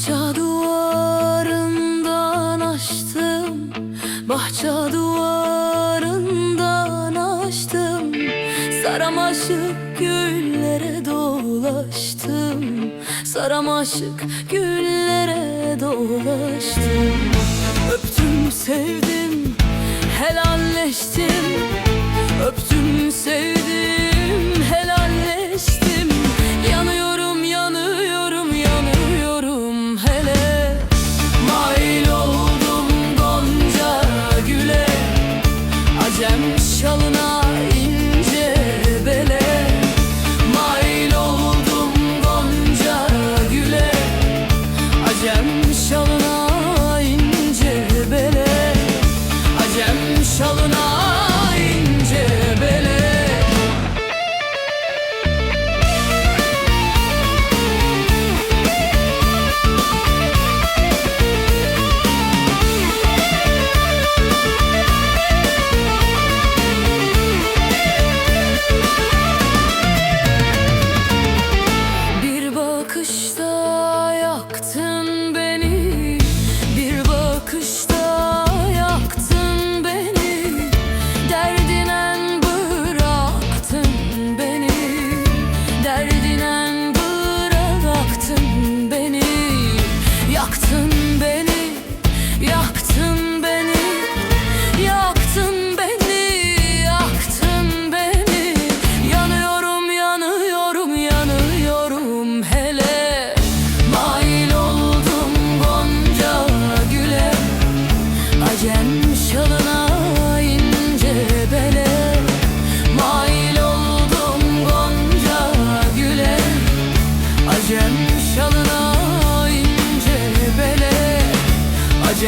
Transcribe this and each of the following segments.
Bahçe duvarından açtım. Bahçe duvarından açtım. Saramaşık güllere dolaştım. Saramaşık güllere dolaştım. Öptüm sevdim.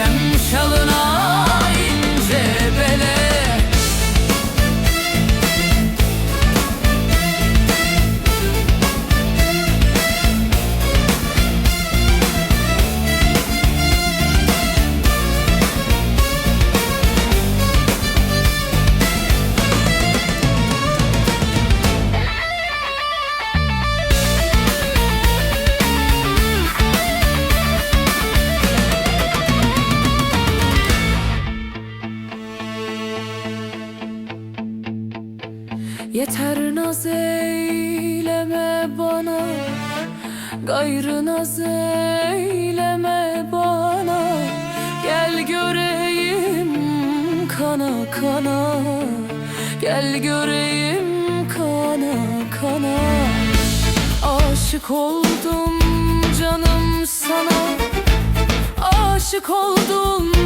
Gidem şalına Yeter naz eyleme bana Gayrı naz eyleme bana. Gel göreyim kana kana Gel göreyim kana kana. Aşık oldum canım sana Aşık oldum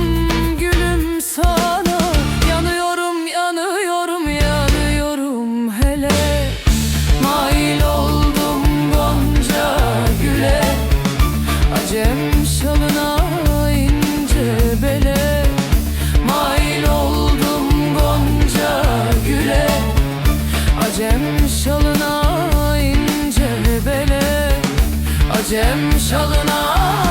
Acem şalına